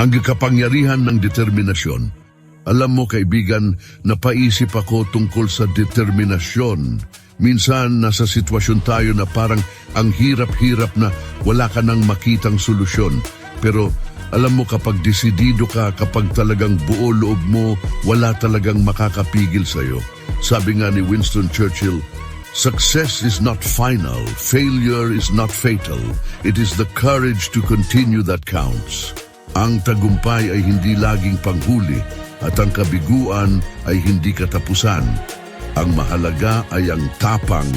Ang kapangyarihan ng determinasyon. Alam mo kaibigan, napaisip ako tungkol sa determinasyon. Minsan nasa sitwasyon tayo na parang ang hirap-hirap na wala ka nang makitang solusyon. Pero alam mo kapag desidido ka, kapag talagang buo loob mo, wala talagang makakapigil sa'yo. Sabi nga ni Winston Churchill, Success is not final, failure is not fatal. It is the courage to continue that counts. Ang tagumpay ay hindi laging panghuli at ang kabiguan ay hindi katapusan. Ang mahalaga ay ang tapang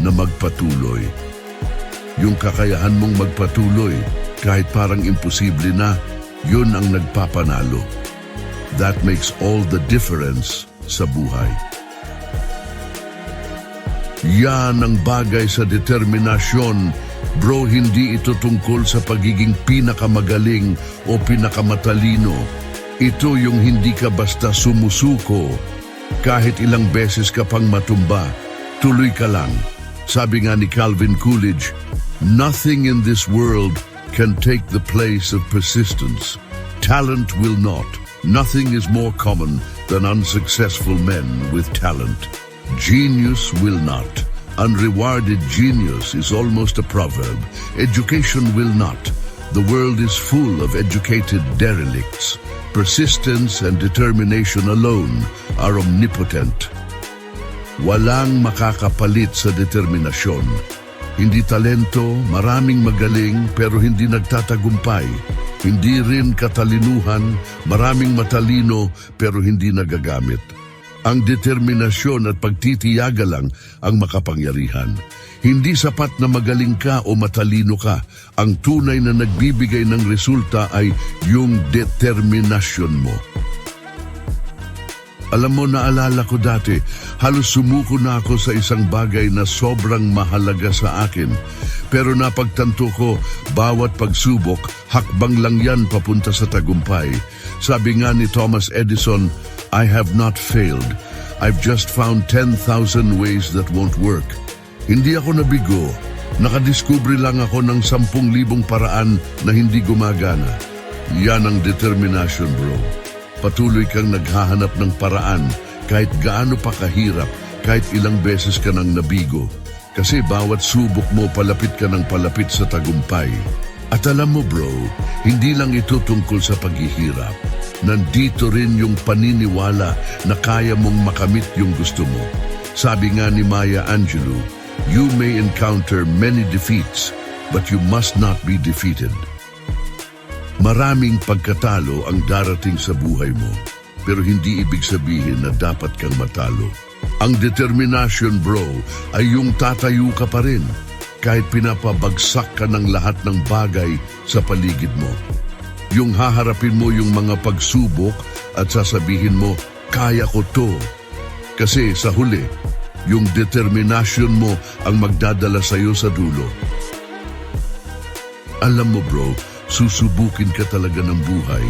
na magpatuloy. Yung kakayahan mong magpatuloy kahit parang imposible na, yun ang nagpapanalo. That makes all the difference sa buhay. Yan ang bagay sa determinasyon. Bro, hindi ito tungkol sa pagiging pinakamagaling o pinakamatalino. Ito yung hindi ka basta sumusuko. Kahit ilang beses ka pang matumba, tuloy ka lang. Sabi nga ni Calvin Coolidge, Nothing in this world can take the place of persistence. Talent will not. Nothing is more common than unsuccessful men with talent. Genius will not. Unrewarded genius is almost a proverb. Education will not. The world is full of educated derelicts. Persistence and determination alone are omnipotent. Walang makakapalit sa determinasyon. Hindi talento, maraming magaling pero hindi nagtatagumpay. Hindi rin katalinuhan, maraming matalino pero hindi nagagamit. Ang determinasyon at pagtitiyaga lang ang makapangyarihan. Hindi sapat na magaling ka o matalino ka. Ang tunay na nagbibigay ng resulta ay yung determinasyon mo. Alam mo, naalala ko dati, halos sumuko na ako sa isang bagay na sobrang mahalaga sa akin. Pero napagtanto ko, bawat pagsubok, hakbang lang yan papunta sa tagumpay. Sabi nga ni Thomas Edison, I have not failed. I've just found 10,000 ways that won't work. Hindi ako nabigo. Nakadiskubre lang ako ng 10,000 paraan na hindi gumagana. Yan ang determination, bro. Patuloy kang naghahanap ng paraan kahit gaano pa kahirap, kahit ilang beses ka nang nabigo. Kasi bawat subok mo palapit ka ng palapit sa tagumpay. At alam mo bro, hindi lang ito tungkol sa paghihirap. Nandito rin yung paniniwala na kaya mong makamit yung gusto mo. Sabi nga ni Maya Angelou, you may encounter many defeats, but you must not be defeated. Maraming pagkatalo ang darating sa buhay mo, pero hindi ibig sabihin na dapat kang matalo. Ang determination bro ay yung tatayo ka pa rin kahit pinapabagsak ka ng lahat ng bagay sa paligid mo. Yung haharapin mo yung mga pagsubok at sasabihin mo, kaya ko to. Kasi sa huli, yung determination mo ang magdadala sa'yo sa dulo. Alam mo bro, susubukin ka talaga ng buhay.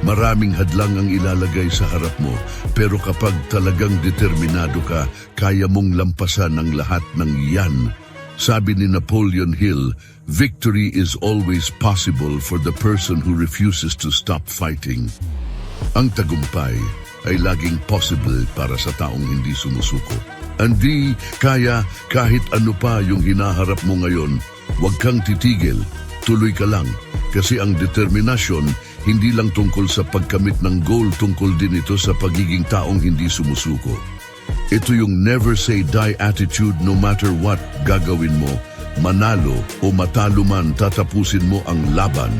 Maraming hadlang ang ilalagay sa harap mo, pero kapag talagang determinado ka, kaya mong lampasan ang lahat ng yan. Sabi ni Napoleon Hill, victory is always possible for the person who refuses to stop fighting. Ang tagumpay ay laging possible para sa taong hindi sumusuko. Andi kaya kahit ano pa yung hinaharap mo ngayon, huwag kang titigil, tuloy ka lang. Kasi ang determinasyon hindi lang tungkol sa pagkamit ng goal, tungkol din ito sa pagiging taong hindi sumusuko. Ito yung never say die attitude no matter what gagawin mo, manalo o matalo man tatapusin mo ang laban.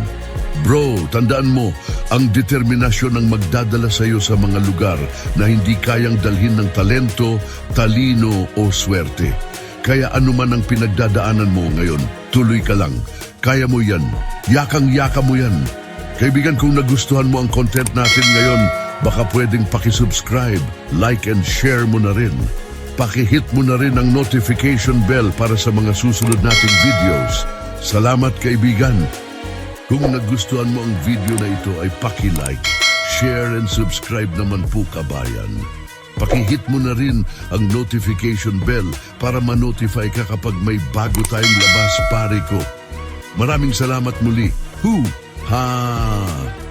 Bro, tandaan mo, ang determinasyon ang magdadala sa iyo sa mga lugar na hindi kayang dalhin ng talento, talino o swerte. Kaya anuman ang pinagdadaanan mo ngayon, tuloy ka lang. Kaya mo yan. Yakang-yaka mo yan. Kaibigan, kung nagustuhan mo ang content natin ngayon, baka pwedeng pakisubscribe, like and share mo na rin. Pakihit mo na rin ang notification bell para sa mga susunod nating videos. Salamat kaibigan! Kung nagustuhan mo ang video na ito ay paki-like, share and subscribe naman po kabayan. Pakihit mo na rin ang notification bell para ma-notify ka kapag may bago tayong labas pare ko. Maraming salamat muli. Hu! Ha!